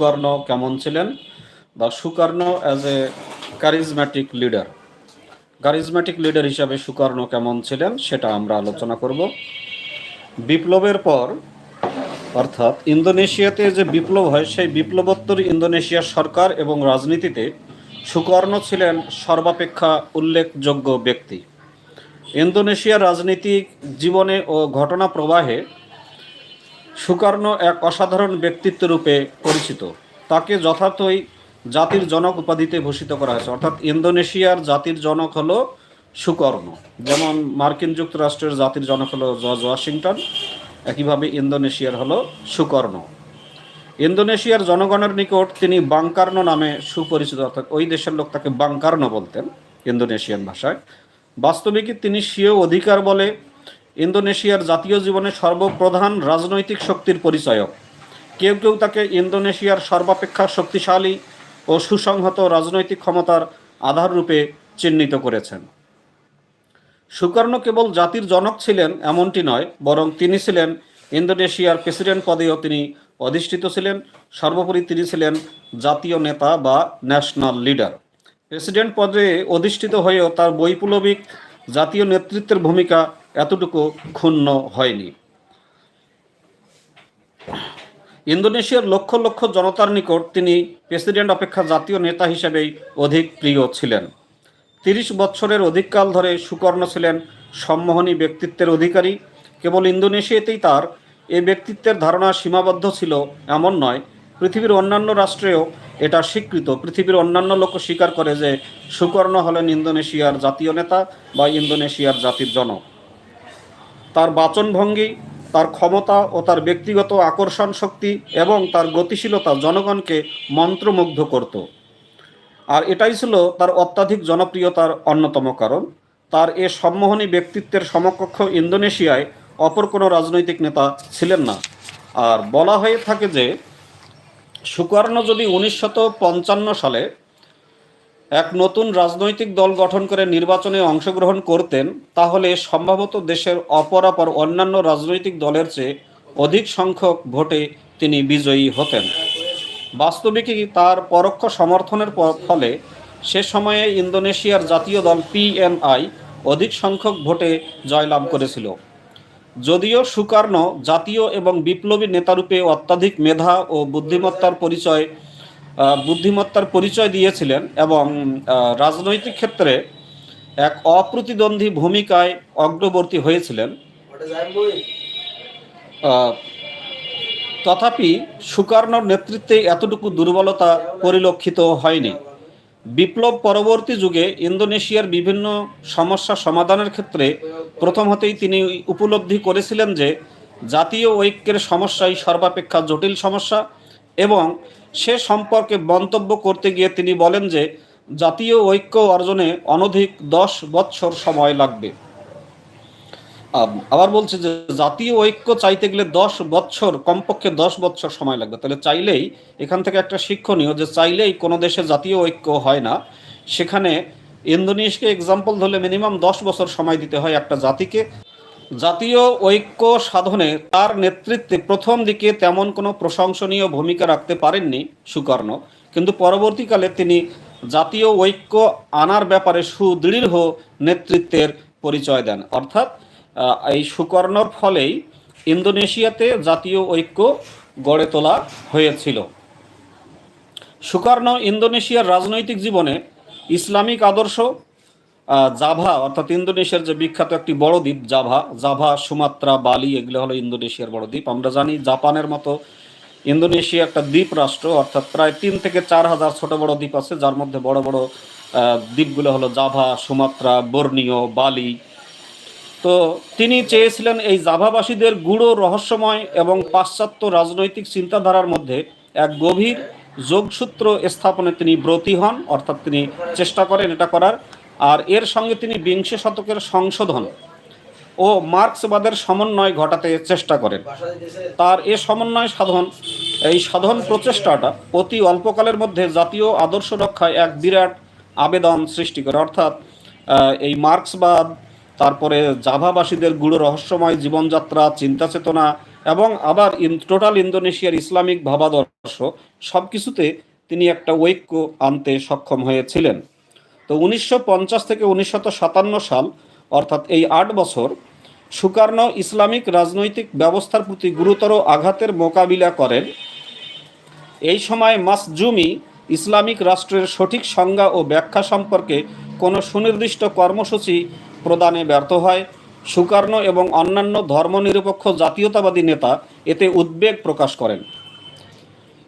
সুকর্ণ কেমন ছিলেন? বা Sukarno as a charismatic leader charismatic leader হিসাবে সুকর্ণ কেমন ছিলেন সেটা আমরা আলোচনা করব। বিপ্লবের পর, অর্থাৎ ইন্দোনেশিয়াতে যে বিপ্লব হয়, সেই বিপ্লবোত্তর ইন্দোনেশিয়ার সরকার এবং রাজনীতিতে সুকর্ণ ছিলেন সর্বাপেক্ষা উল্লেখযোগ্য ব্যক্তি। ইন্দোনেশিয়ার রাজনীতিক জীবনে ও ঘটনা প্রবাহে সুকর্ণ এক অসাধারণ ব্যক্তিত্ব রূপে পরিচিত। তাকে যথার্থই জাতির জনক উপাধিতে ভূষিত করা হয়েছে। অর্থাৎ ইন্দোনেশিয়ার জাতির জনক হলো সুকর্ণ। যেমন মার্কিন যুক্তরাষ্ট্রের জাতির জনক হলো জর্জ ওয়াশিংটন, একইভাবে ইন্দোনেশিয়ার হলো সুকর্ণ। ইন্দোনেশিয়ার জনগণের নিকট তিনি বাংকার্ন নামে সুপরিচিত। অর্থাৎ ওই দেশের লোক তাকে বাংকার্ন বলতেন ইন্দোনেশিয়ান ভাষায়। বাস্তবিকই তিনি স্বীয় অধিকার বলে ইন্দোনেশিয়ার জাতীয় জীবনে সর্বপ্রধান রাজনৈতিক শক্তির পরিচয়ক। কেউ কেউ তাকে ইন্দোনেশিয়ার সর্বাপেক্ষা শক্তিশালী ও সুসংহত রাজনৈতিক ক্ষমতার আধার রূপে চিহ্নিত করেছেন। সুকর্ণ কেবল জাতির জনক ছিলেন এমনটি নয়, বরং তিনি ছিলেন ইন্দোনেশিয়ার প্রেসিডেন্ট পদেও তিনি অধিষ্ঠিত ছিলেন। সর্বোপরি তিনি ছিলেন জাতীয় নেতা বা ন্যাশনাল লিডার। প্রেসিডেন্ট পদে অধিষ্ঠিত হয়েও তার বৈপ্লবিক জাতীয় নেতৃত্বের ভূমিকা এতটুকু ক্ষুণ্ণ হয়নি। ইন্দোনেশিয়ার লক্ষ লক্ষ জনতার নিকট তিনি প্রেসিডেন্ট অপেক্ষা জাতীয় নেতা হিসেবেই অধিক প্রিয় ছিলেন। তিরিশ বৎসরের অধিককাল ধরে সুকর্ণ ছিলেন সম্মোহনী ব্যক্তিত্বের অধিকারী। কেবল ইন্দোনেশিয়াতেই তার এ ব্যক্তিত্বের ধারণা সীমাবদ্ধ ছিল এমন নয়। পৃথিবীর অন্যান্য রাষ্ট্রেও এটা স্বীকৃত। পৃথিবীর অন্যান্য লোক স্বীকার করে যে সুকর্ণ হলেন ইন্দোনেশিয়ার জাতীয় নেতা বা ইন্দোনেশিয়ার জাতির জনক। তার বাচনভঙ্গি, তার ক্ষমতা ও তার ব্যক্তিগত আকর্ষণ শক্তি এবং তার গতিশীলতা জনগণকে মন্ত্রমুগ্ধ করত। আর এটাই ছিল তার অত্যাধিক জনপ্রিয়তার অন্যতম কারণ। তার এ সম্মোহনী ব্যক্তিত্বের সমকক্ষ ইন্দোনেশিয়ায় অপর কোনো রাজনৈতিক নেতা ছিলেন না। আর বলা হয়ে থাকে যে, সুকর্ণ যদি উনিশশত সালে এক নতুন রাজনৈতিক দল গঠন করে নির্বাচনে অংশগ্রহণ করতেন, তাহলে সম্ভবত দেশের অপরাপর অন্যান্য রাজনৈতিক দলের চেয়ে অধিক সংখ্যক ভোটে তিনি বিজয়ী হতেন। বাস্তবিকই তার পরোক্ষ সমর্থনের ফলে সে সময়ে ইন্দোনেশিয়ার জাতীয় দল পিএনআই অধিক সংখ্যক ভোটে জয়লাভ করেছিল। যদিও সুকর্ণ, জাতীয় এবং বিপ্লবী নেতারূপে অত্যাধিক মেধা ও বুদ্ধিমত্তার পরিচয় বুদ্ধিমত্তার পরিচয় দিয়েছিলেন এবং রাজনৈতিক ক্ষেত্রে এক অপ্রতিদ্বন্দ্বী ভূমিকায় অগ্রবর্তী হয়েছিলেন। তথাপি সুকর্ণর নেতৃত্বে এতটুকু দুর্বলতা পরিলক্ষিত হয়নি। বিপ্লব পরবর্তী যুগে ইন্দোনেশিয়ার বিভিন্ন সমস্যা সমাধানের ক্ষেত্রে প্রথম হতেই তিনি উপলব্ধি করেছিলেন যে জাতীয় ঐক্যের সমস্যাই সর্বাপেক্ষা জটিল সমস্যা এবং সে সম্পর্কে মন্তব্য করতে গিয়ে তিনি বলেন যে, জাতীয় ঐক্য অর্জনে অনধিক দশ বৎসর সময় লাগবে। আবার বলছে যে, জাতীয় ঐক্য চাইতে গেলে দশ বছর কমপক্ষে দশ বছর সময় লাগবে। তাহলে চাইলেই, এখান থেকে একটা শিক্ষণীয় যে, চাইলেই কোনো দেশে জাতীয় ঐক্য হয় না। সেখানে ইন্দোনেশিয়াকে এক্সাম্পল ধরলে মিনিমাম দশ বছর সময় দিতে হয় একটা জাতিকে। জাতীয় ঐক্য সাধনে তার নেতৃত্বে প্রথম দিকে তেমন কোনো প্রশংসনীয় ভূমিকা রাখতে পারেননি সুকর্ণ। কিন্তু পরবর্তীকালে তিনি জাতীয় ঐক্য আনার ব্যাপারে সুদৃঢ় নেতৃত্বের পরিচয় দেন। অর্থাৎ এই সুকর্ণর ফলেই ইন্দোনেশিয়াতে জাতীয় ঐক্য গড়ে তোলা হয়েছিল। সুকর্ণ ইন্দোনেশিয়ার রাজনৈতিক জীবনে ইসলামিক আদর্শ জাভা, অর্থাৎ ইন্দোনেশিয়ার যে বিখ্যাত একটি বড় দ্বীপ, জাভা জাভা, সুমাত্রা, বালি, এগুলো হলো ইন্দোনেশিয়ার বড় দ্বীপ। আমরা জানি জাপানের মতো ইন্দোনেশিয়া একটা দ্বীপ রাষ্ট্র, অর্থাৎ প্রায় তিন থেকে চার হাজার ছোট বড় দ্বীপ আছে, যার মধ্যে বড় বড় দ্বীপগুলো হলো জাভা, সুমাত্রা, বর্নিও, বালি। তো তিনি চেয়েছিলেন এই জাভাবাসীদের গূঢ় রহস্যময় এবং পাশ্চাত্য রাজনৈতিক চিন্তাধারার মধ্যে এক গভীর যোগসূত্র স্থাপনে তিনি ব্রতী হন, অর্থাৎ তিনি চেষ্টা করেন এটা করার। আর এর সঙ্গে তিনি বিংশ শতকের সংশোধন ও মার্ক্সবাদের সমন্বয় ঘটাতে চেষ্টা করেন। তার এ সমন্বয় সাধন, এই সাধন প্রচেষ্টাটা অতি অল্পকালের মধ্যে জাতীয় আদর্শ রক্ষায় এক বিরাট আবেদন সৃষ্টি করে। অর্থাৎ এই মার্ক্সবাদ, তারপরে জাভাবাসীদের গূঢ় রহস্যময় জীবনযাত্রা, চিন্তা চেতনা এবং আবার ইন, টোটাল ইন্দোনেশিয়ার ইসলামিক ভাবাদর্শ সব কিছুতে তিনি একটা ঐক্য আনতে সক্ষম হয়েছিলেন। তো উনিশশো পঞ্চাশ থেকে উনিশশো সাতান্ন সাল, অর্থাৎ এই আট বছর, সুকর্ণ ইসলামিক রাজনৈতিক ব্যবস্থার প্রতি গুরুতর আঘাতের মোকাবিলা করেন। এই সময় মাসজুমি ইসলামিক রাষ্ট্রের সঠিক সংজ্ঞা ও ব্যাখ্যা সম্পর্কে কোনো সুনির্দিষ্ট কর্মসূচি প্রদানে ব্যর্থ হয়। সুকর্ণ এবং অন্যান্য ধর্মনিরপেক্ষ জাতীয়তাবাদী নেতা এতে উদ্বেগ প্রকাশ করেন।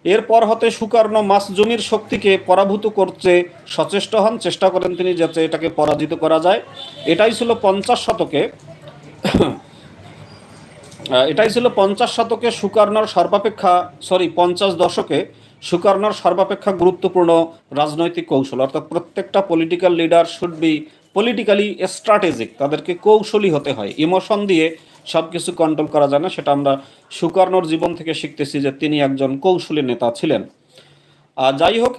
এরপর হতে সুকর্ণ মাসজুমির শক্তিকে পরাভূত করতে সচেষ্ট হন, চেষ্টা করেন তিনি যাতে এটাকে পরাজিত করা যায়। এটাই ছিল পঞ্চাশ শতকে এটাই ছিল পঞ্চাশ শতকে সুকর্ণর সর্বাপেক্ষা সরি পঞ্চাশ দশকে সুকর্ণর সর্বাপেক্ষা গুরুত্বপূর্ণ রাজনৈতিক কৌশল। অর্থাৎ প্রত্যেকটা political leader should be politically strategic তাদেরকে কৌশলী হতে হয়। ইমোশন দিয়ে সব কিছু কন্ট্রোল করা যায় না, সেটা আমরা সুকর্ণর জীবন থেকে শিখতেছি যে তিনি একজন কৌশলী নেতা ছিলেন। যাই হোক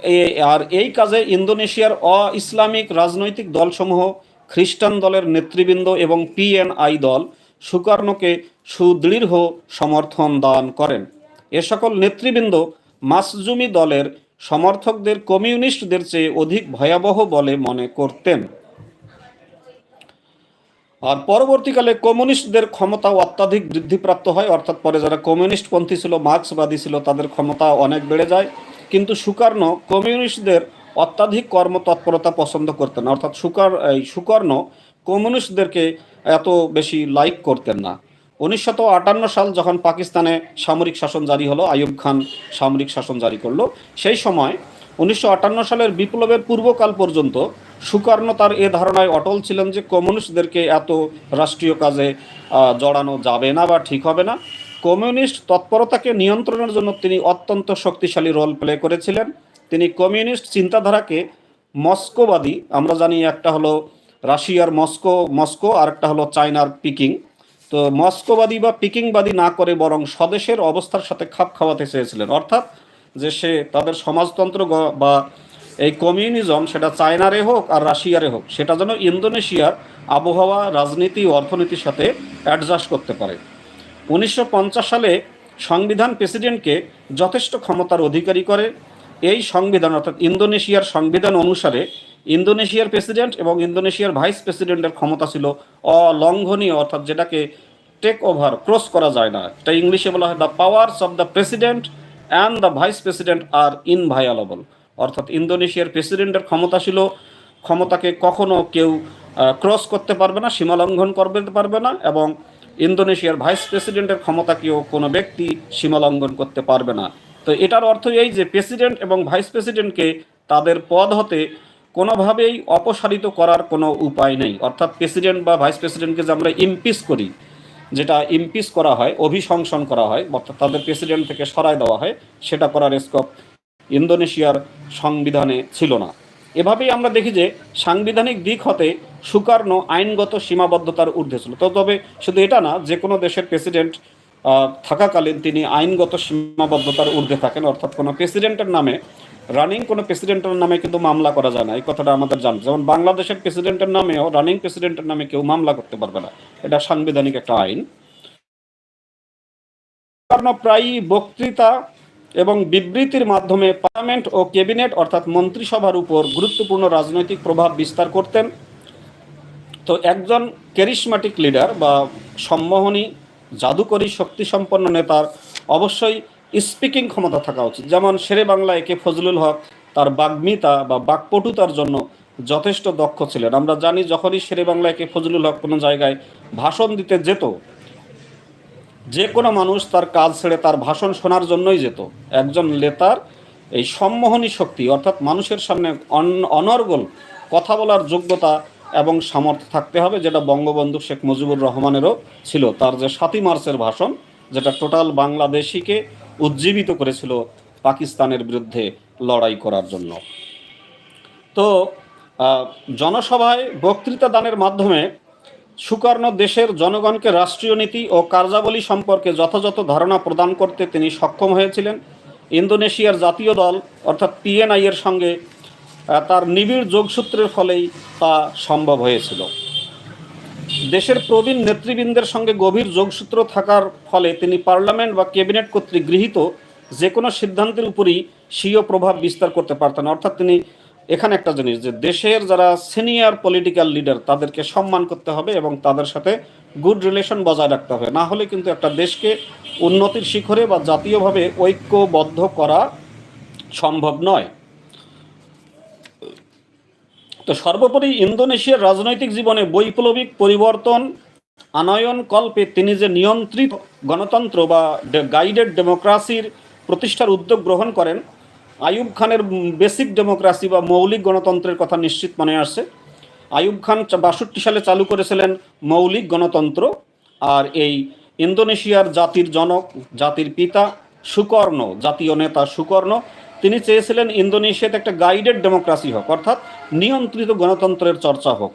আর এই কাজে ইন্দোনেশিয়ার অ ইসলামিক রাজনৈতিক দলসমূহ, খ্রিস্টান দলের নেতৃবৃন্দ এবং পিএনআই দল সুকর্ণকে সুদৃঢ় সমর্থন দান করেন। এ সকল নেতৃবৃন্দ মাসজুমি দলের সমর্থকদের কমিউনিস্টদের চেয়ে অধিক ভয়াবহ বলে মনে করতেন। আর পরবর্তীকালে কমিউনিস্টদের ক্ষমতা অত্যাধিক বৃদ্ধিপ্রাপ্ত হয়, অর্থাৎ পরে যারা কমিউনিস্ট পন্থী ছিল, মার্ক্সবাদী ছিল, তাদের ক্ষমতা অনেক বেড়ে যায়। কিন্তু সুকর্ণ কমিউনিস্টদের অত্যাধিক কর্মতৎপরতা পছন্দ করতেন অর্থাৎ সুকর, এই সুকর্ণ কমিউনিস্টদেরকে এত বেশি লাইক করতেন না। উনিশশত আটান্ন সাল যখন পাকিস্তানে সামরিক শাসন জারি হলো, আইয়ুব খান সামরিক শাসন জারি করল, সেই সময় উনিশশো আটান্ন সালের বিপ্লবের পূর্বকাল পর্যন্ত সুকর্ণ তার এ ধারণায় অটল ছিলেন যে কমিউনিস্টদেরকে এত রাষ্ট্রীয় কাজে জড়ানো যাবে না বা ঠিক হবে না। কমিউনিস্ট তৎপরতাকে নিয়ন্ত্রণের জন্য তিনি অত্যন্ত শক্তিশালী রোল প্লে করেছিলেন। তিনি কমিউনিস্ট চিন্তাধারাকে মস্কোবাদী, আমরা জানি একটা হলো রাশিয়ার মস্কো মস্কো আর একটা হলো চায়নার পিকিং। তো মস্কোবাদী বা পিকিংবাদী না করে বরং স্বদেশের অবস্থার সাথে খাপ খাওয়াতে চেয়েছিলেন। অর্থাৎ যে সে তাদের সমাজতন্ত্র বা এই কমিউনিজম সেটা চায়নারে হোক আর রাশিয়ারে হোক, সেটা যেন ইন্দোনেশিয়ার আবহাওয়া, রাজনীতি ও অর্থনীতির সাথে অ্যাডজাস্ট করতে পারে। উনিশশো পঞ্চাশ সালে সংবিধান প্রেসিডেন্টকে যথেষ্ট ক্ষমতার অধিকারী করে। এই সংবিধান অর্থাৎ ইন্দোনেশিয়ার সংবিধান অনুসারে ইন্দোনেশিয়ার প্রেসিডেন্ট এবং ইন্দোনেশিয়ার ভাইস প্রেসিডেন্টের ক্ষমতা ছিল অলঙ্ঘনীয়, অর্থাৎ যেটাকে টেক ওভার ক্রস করা যায় না। এটা ইংলিশে বলা হয় the powers of the president and the vice president are inviolable অর্থাৎ ইন্দোনেশিয়ার প্রেসিডেন্টের ক্ষমতা ছিল ক্ষমতাকে কখনো কেউ ক্রস করতে পারবে না, সীমা লঙ্ঘন করতে পারবে না এবং ইন্দোনেশিয়ার ভাইস প্রেসিডেন্টের ক্ষমতাকেও কোনো ব্যক্তি সীমা লঙ্ঘন করতে পারবে না। তো এটার অর্থ এই যে প্রেসিডেন্ট এবং ভাইস প্রেসিডেন্টকে তাদের পদ হতে কোনোভাবেই অপসারিত করার কোনো উপায় নেই। অর্থাৎ প্রেসিডেন্ট বা ভাইস প্রেসিডেন্টকে যে আমরা ইমপিস করি, যেটা ইমপিস করা হয়, অভিশংসন করা হয়, অর্থাৎ তাদের প্রেসিডেন্ট থেকে সরায় দেওয়া হয়, সেটা করার স্কোপ ইন্দোনেশিয়ার সংবিধানে ছিল না। এভাবেই আমরা দেখি যে সাংবিধানিক দিক হতে সুকর্ণ আইনগত সীমাবদ্ধতার ঊর্ধ্বে ছিল। তো তবে শুধু এটা না, যে কোনো দেশের প্রেসিডেন্ট থাকাকালীন তিনি আইনগত সীমাবদ্ধতার ঊর্ধ্বে থাকেন। অর্থাৎ কোনো প্রেসিডেন্টের নামে রানিং কোনো প্রেসিডেন্টের নামে কিন্তু মামলা করা যায় না। এই কথাটা আমাদের জান যেমন বাংলাদেশের প্রেসিডেন্টের নামেও রানিং প্রেসিডেন্টের নামে কেউ মামলা করতে পারবে না। এটা সাংবিধানিক একটা আইন। প্রায়ই বক্তৃতা এবং বিবৃতির মাধ্যমে পার্লামেন্ট ও ক্যাবিনেট, অর্থাৎ মন্ত্রিসভার উপর গুরুত্বপূর্ণ রাজনৈতিক প্রভাব বিস্তার করতেন। তো একজন ক্যারিসমাটিক লিডার বা সম্মোহনী, জাদুকরী, শক্তিসম্পন্ন নেতার অবশ্যই স্পিকিং ক্ষমতা থাকা উচিত। যেমন শেরে বাংলা একে ফজলুল হক, তার বাগ্মিতা বা বাকপটুতার জন্য যথেষ্ট দক্ষ ছিলেন। আমরা জানি যখনই শেরে বাংলা একে ফজলুল হক কোনো জায়গায় ভাষণ দিতে যেত যে কোনো মানুষ তার কাজ ছেড়ে তার ভাষণ শোনার জন্যই যেত। একজন নেতার এই সম্মোহনী শক্তি, অর্থাৎ মানুষের সামনে অন- অনর্গল কথা বলার যোগ্যতা এবং সামর্থ্য থাকতে হবে, যেটা বঙ্গবন্ধু শেখ মুজিবুর রহমানেরও ছিল। তার যে সাতই মার্চের ভাষণ, যেটা টোটাল বাংলাদেশিকে উজ্জীবিত করেছিল পাকিস্তানের বিরুদ্ধে লড়াই করার জন্য। তো জনসভায় বক্তৃতা দানের মাধ্যমে সুকর্ণ দেশের জনগণকে রাষ্ট্রীয় নীতি ও কার্যাবলী সম্পর্কে যথাযথ ধারণা প্রদান করতে তিনি সক্ষম হয়েছিলেন। ইন্দোনেশিয়ার জাতীয় দল, অর্থাৎ পিএনআই এর সঙ্গে তার নিবিড় যোগসূত্রের ফলেই তা সম্ভব হয়েছিল। দেশের প্রবীণ নেতৃবৃন্দের সঙ্গে গভীর যোগসূত্র থাকার ফলে তিনি পার্লামেন্ট বা ক্যাবিনেট কর্তৃক গৃহীত যে কোনো সিদ্ধান্তের উপরই স্বীয় প্রভাব বিস্তার করতে পারতেন। অর্থাৎ তিনি এখানে একটা জিনিস যে দেশের যারা সিনিয়র পলিটিক্যাল লিডার তাদেরকে সম্মান করতে হবে এবং তাদের সাথে গুড রিলেশন বজায় রাখতে হবে। না হলে কিন্তু একটা দেশকে উন্নতির শিখরে বা জাতীয়ভাবে ঐক্যবদ্ধ করা সম্ভব নয়। তো সর্বোপরি ইন্দোনেশিয়ার রাজনৈতিক জীবনে বৈপ্লবিক পরিবর্তন, আনয়ন কল্পে তিনি যে নিয়ন্ত্রিত গণতন্ত্র বা গাইডেড ডেমোক্রাসির প্রতিষ্ঠার উদ্যোগ গ্রহণ করেন আইয়ুব খানের বেসিক ডেমোক্রাসি বা মৌলিক গণতন্ত্রের কথা নিশ্চিত মনে আসছে আয়ুব খান বাষট্টি সালে চালু করেছিলেন মৌলিক গণতন্ত্র, আর এই ইন্দোনেশিয়ার জাতির জনক, জাতির পিতা সুকর্ণ, জাতীয় নেতা সুকর্ণ, তিনি চেয়েছিলেন ইন্দোনেশিয়াতে একটা গাইডেড ডেমোক্রাসি হোক, অর্থাৎ নিয়ন্ত্রিত গণতন্ত্রের চর্চা হোক।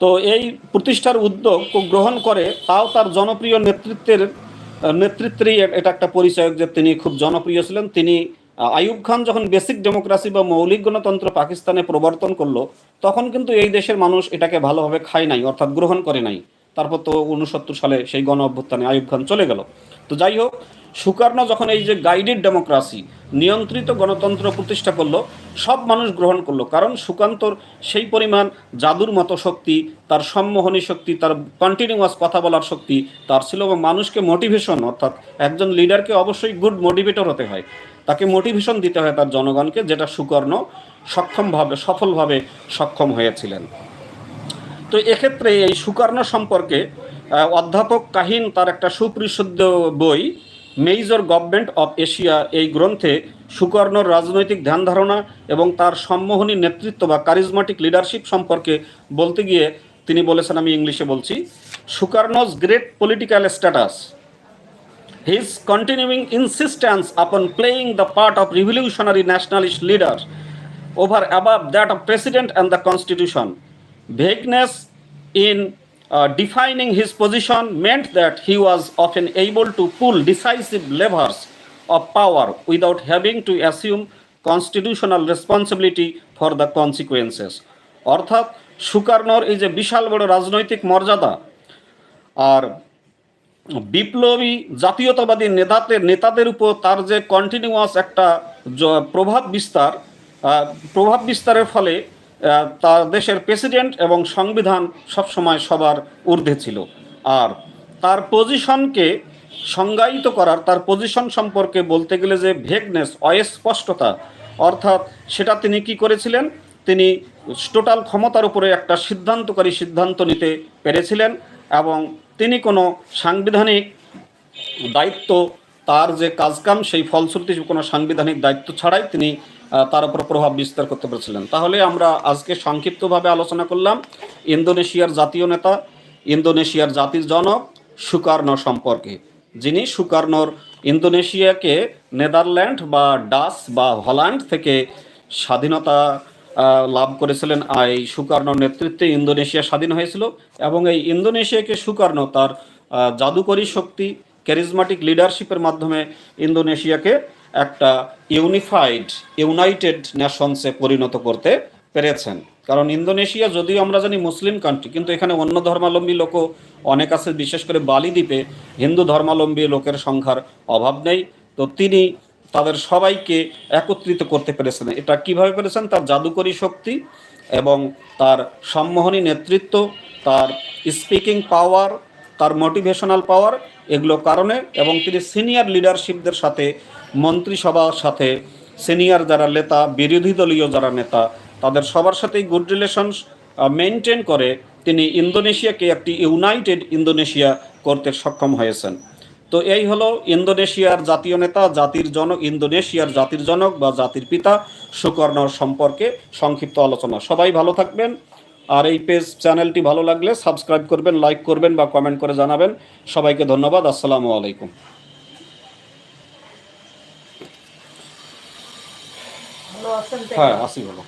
তো এই প্রতিষ্ঠার উদ্যোগ গ্রহণ করে তাও তার জনপ্রিয় নেতৃত্বের নেতৃত্বেরই এটা একটা পরিচয়ক যে তিনি খুব জনপ্রিয় ছিলেন। তিনি আয়ুব খান যখন বেসিক ডেমোক্রাসি বা মৌলিক গণতন্ত্র পাকিস্তানে প্রবর্তন করল, তখন কিন্তু এই দেশের মানুষ এটাকে ভালোভাবে খায় নাই, অর্থাৎ গ্রহণ করে নাই। তারপর তো উনসত্তর সালে সেই গণ অভ্যুত্থানে আয়ুব খান চলে গেল। তো যাই হোক সুকর্ণ যখন এই যে গাইডেড ডেমোক্রাসি নিয়ন্ত্রিত গণতন্ত্র প্রতিষ্ঠা করল, সব মানুষ গ্রহণ করল। কারণ সুকান্তর সেই পরিমাণ জাদুর মতো শক্তি, তার সম্মোহনী শক্তি, তার কন্টিনিউয়াস কথা বলার শক্তি, তার ছিল এবং মানুষকে মোটিভেশন অর্থাৎ একজন লিডারকে অবশ্যই গুড মোটিভেটর হতে হয়। তাকে মোটিভেশন দিতে হয় তার জনগণকে, যেটা সুকর্ণ সক্ষমভাবে, সফলভাবে সক্ষম হয়েছিলেন। তো এক্ষেত্রে এই সুকর্ণ সম্পর্কে অধ্যাপক কাহিন তার একটা সুপরিশুদ্ধ বই মেজর গভর্নমেন্ট অব এশিয়া এই গ্রন্থে সুকর্ণর রাজনৈতিক ধ্যান ধারণা এবং তার সম্মোহনী নেতৃত্ব বা কারিজমাটিক লিডারশিপ সম্পর্কে বলতে গিয়ে তিনি বলেছেন, আমি ইংলিশে বলছি Sukarno's great political status his continuing insistence upon playing the part of revolutionary nationalist leader over above that of president and the constitution vagueness in uh, defining his position meant that he was often able to pull decisive levers of power without having to assume constitutional responsibility for the consequences অর্থাৎ সুকার্ণর এই যে বিশাল বড় রাজনৈতিক মর্যাদা আর বিপ্লবী জাতীয়তাবাদী নেতাদের নেতাদের উপর তার যে কন্টিনিউয়াস একটা প্রভাব বিস্তার প্রভাব বিস্তারের ফলে তার দেশের প্রেসিডেন্ট এবং সংবিধান সবসময় সবার ঊর্ধ্বে ছিল। আর তার পজিশনকে সংজ্ঞায়িত করার, তার পজিশন সম্পর্কে বলতে গেলে যে ভেগনেস, অস্পষ্টতা, অর্থাৎ সেটা তিনি কি করেছিলেন? তিনি টোটাল ক্ষমতার উপরে একটা সিদ্ধান্তকারী সিদ্ধান্ত নিতে পেরেছিলেন এবং তিনি কোনো সাংবিধানিক দায়িত্ব, তার যে কাজকাম, সেই ফলশ্রুতি কোনো সাংবিধানিক দায়িত্ব ছাড়াই তিনি তার উপর প্রভাব বিস্তার করতে পেরেছিলেন। তাহলে আমরা আজকে সংক্ষিপ্তভাবে আলোচনা করলাম ইন্দোনেশিয়ার জাতীয় নেতা, ইন্দোনেশিয়ার জাতির জনক সুকার্ণ সম্পর্কে। যিনি সুকার্ণর ইন্দোনেশিয়াকে নেদারল্যান্ড বা ডাস বা হল্যান্ড থেকে স্বাধীনতা লাভ করেছিলেন। এই সুকার্ণ নেতৃত্বে ইন্দোনেশিয়া স্বাধীন হয়েছিল এবং এই ইন্দোনেশিয়াকে সুকার্ণ তার জাদুকরী শক্তি ক্যারিজমাটিক লিডারশিপের মাধ্যমে ইন্দোনেশিয়াকে একটা ইউনিফাইড, ইউনাইটেড নেশনসে পরিণত করতে পেরেছেন। কারণ ইন্দোনেশিয়া, যদিও আমরা জানি মুসলিম কান্ট্রি কিন্তু এখানে অন্য ধর্মাবলম্বী লোকও অনেক আছে, বিশেষ করে বালি দ্বীপে হিন্দু ধর্মাবলম্বী লোকের সংখ্যার অভাব নেই। তো তিনি তাদের সবাইকে একত্রিত করতে পেরেছেন। এটা কীভাবে পেরেছেন? তার জাদুকরী শক্তি এবং তার সম্মোহনী নেতৃত্ব, তার স্পিকিং পাওয়ার তার মোটিভেশনাল পাওয়ার এগুলো কারণে এবং তিনি সিনিয়র লিডারশিপদের সাথে মন্ত্রিসভার সাথে সিনিয়র যারা নেতা, বিরোধী দলীয় যারা নেতা, তাদের সবার সাথেই গুড রিলেশনস মেনটেন করে তিনি ইন্দোনেশিয়াকে একটি ইউনাইটেড ইন্দোনেশিয়া করতে সক্ষম হয়েছেন। তো এই হলো ইন্দোনেশিয়ার জাতীয় নেতা, জাতির জনক, ইন্দোনেশিয়ার জাতির জনক বা জাতির পিতা সুকর্ণ সম্পর্কে সংক্ষিপ্ত আলোচনা। সবাই ভালো থাকবেন। আর এই পেজ চ্যানেলটি ভালো লাগলে সাবস্ক্রাইব করবেন লাইক করবেন বা কমেন্ট করে জানাবেন। সবাইকে ধন্যবাদ। আসসালামু আলাইকুম। হ্যাঁ আসি ভালো